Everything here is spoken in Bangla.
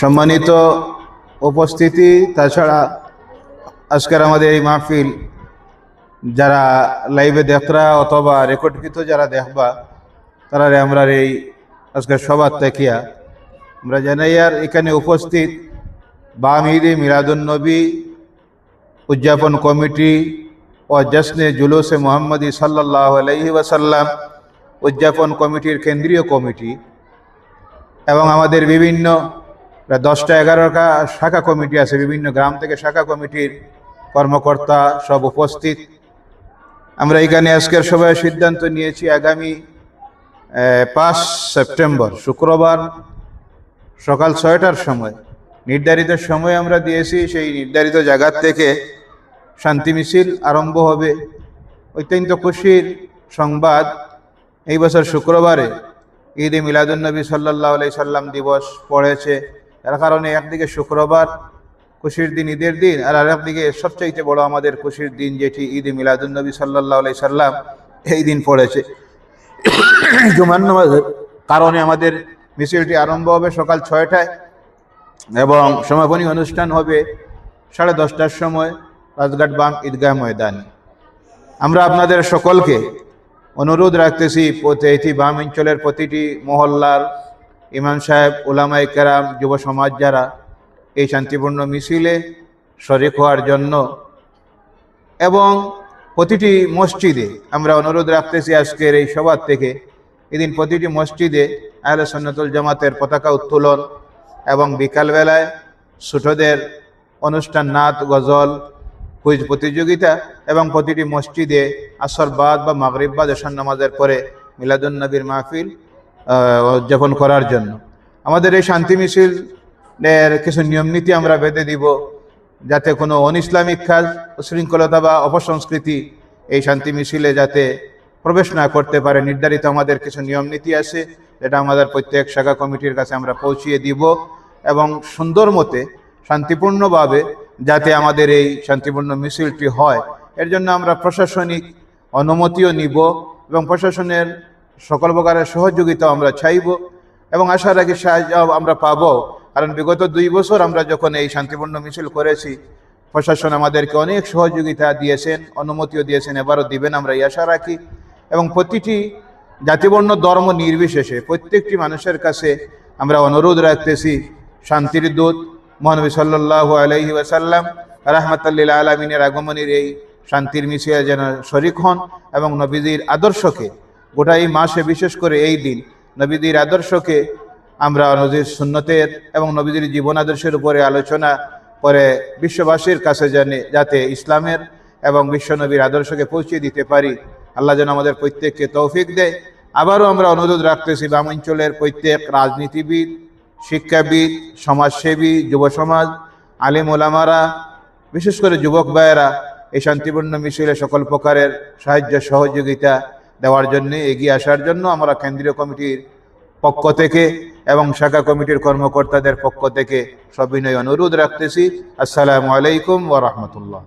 সম্মানিত উপস্থিতি, তাছাড়া আজকের আমাদের এই মাহফিল, যারা লাইভে দেখরা অথবা রেকর্ডকৃত যারা দেখবা তারা আমরা এই আজকের সবার তেকিয়া আমরা জানাই, আর এখানে উপস্থিত বাম ঈদে মিলাদুন্নবী উদযাপন কমিটি ও জশ্নে জুলুসে মোহাম্মদী সাল্লাহ আলহি ওয়াসাল্লাম উদযাপন কমিটির কেন্দ্রীয় কমিটি এবং আমাদের বিভিন্ন প্রায় দশটা এগারোটা শাখা কমিটি আছে, বিভিন্ন গ্রাম থেকে শাখা কমিটির কর্মকর্তা সব উপস্থিত। আমরা এখানে আজকের সবাই সিদ্ধান্ত নিয়েছি, আগামী পাঁচ সেপ্টেম্বর, শুক্রবার সকাল ছয়টার সময়, নির্ধারিত সময় আমরা দিয়েছি, সেই নির্ধারিত জায়গার থেকে শান্তি মিছিল আরম্ভ হবে। অত্যন্ত খুশির সংবাদ, এই বছর শুক্রবারে ঈদে মিলাদুলনবী সাল্লাহ আলাই সাল্লাম দিবস পড়েছে। তার কারণে একদিকে শুক্রবার, খুশির দিন, ঈদের দিন, আর আরেকদিকে সবচাইতে বড় আমাদের খুশির দিন যেটি ঈদে মিলাদুলনবী সাল্লাহ আলাই সাল্লাম এই দিন পড়েছে। জুমান নামাজের কারণে আমাদের মিছিলটি আরম্ভ হবে সকাল ছয়টায় এবং সমাপনী অনুষ্ঠান হবে সাড়ে দশটার সময় রাজঘাট বাং ঈদগাহ ময়দানে। আমরা আপনাদের সকলকে অনুরোধ রাখতেছি এটি বাম অঞ্চলের প্রতিটি মহল্লার ইমাম সাহেব ওলামাই কেরাম, যুব সমাজ যারা এই শান্তিপূর্ণ মিছিলে শরিক হওয়ার জন্য এবং প্রতিটি মসজিদে আমরা অনুরোধ রাখতেছি আজকের এই সবার থেকে, এদিন প্রতিটি মসজিদে আহলে সন্ন্যতুল জামাতের পতাকা উত্তোলন এবং বিকালবেলায় ছোটদের অনুষ্ঠান নাত গজল, কুইজ প্রতিযোগিতা এবং প্রতিটি মসজিদে আসর, বাদ বা মাগরিব বা দেশান নামাজের পরে মিলাদুন নবীর মাহফিল উদযাপন করার জন্য। আমাদের এই শান্তি মিছিলের কিছু নিয়ম নীতি আমরা বেঁধে দিব যাতে কোনো অন ইসলামিক কাজ, উশৃঙ্খলতা বা অপসংস্কৃতি এই শান্তি মিছিলে যাতে প্রবেশ না করতে পারে। নির্ধারিত আমাদের কিছু নিয়ম নীতি আছে, যেটা আমাদের প্রত্যেক শাখা কমিটির কাছে আমরা পৌঁছিয়ে দিব এবং সুন্দর মতে, শান্তিপূর্ণভাবে যাতে আমাদের এই শান্তিপূর্ণ মিছিলটি হয়। এর জন্য আমরা প্রশাসনিক অনুমতিও নিব এবং প্রশাসনের সকল প্রকারের সহযোগিতা আমরা চাইব এবং আশা রাখি সাহায্য আমরা পাবো। কারণ বিগত দুই বছর আমরা যখন এই শান্তিপূর্ণ মিছিল করেছি, প্রশাসন আমাদেরকে অনেক সহযোগিতা দিয়েছেন, অনুমতিও দিয়েছেন, এবারও দিবেন আমরা এই আশা রাখি। এবং প্রতিটি জাতিবর্ণ ধর্ম নির্বিশেষে প্রত্যেকটি মানুষের কাছে আমরা অনুরোধ রাখতেছি, শান্তির দূত মহানবী সাল্লাহ আলহি ওয়াসাল্লাম রাহমাতাল্লিল আলমিনের আগমনের এই শান্তির মিছিলে যেন শরিক হন এবং নবীজির আদর্শকে গোটা এই মাসে, বিশেষ করে এই দিন, নবীজির আদর্শকে আমরা নদীর সুন্নতের এবং নবীজির জীবন আদর্শের উপরে আলোচনা করে বিশ্ববাসীর কাছে জানে, যাতে ইসলামের এবং বিশ্বনবীর আদর্শকে পৌঁছে দিতে পারি। আল্লাহ যেন আমাদের প্রত্যেককে তৌফিক দেয়। আবারও আমরা অনুরোধ রাখতেছি, বাম অঞ্চলের প্রত্যেক রাজনীতিবিদ, শিক্ষাবিদ, সমাজসেবী, যুব সমাজ, আলিম ওলামারা, বিশেষ করে যুবক ভাইয়েরা, এই শান্তিপূর্ণ মিছিলে সকল প্রকারের সাহায্য সহযোগিতা দেওয়ার জন্য এগিয়ে আসার জন্য আমরা কেন্দ্রীয় কমিটির পক্ষ থেকে এবং শাখা কমিটির কর্মকর্তাদের পক্ষ থেকে সবিনয় অনুরোধ রাখতেছি। আসসালামু আলাইকুম ওয়া রাহমাতুল্লাহ।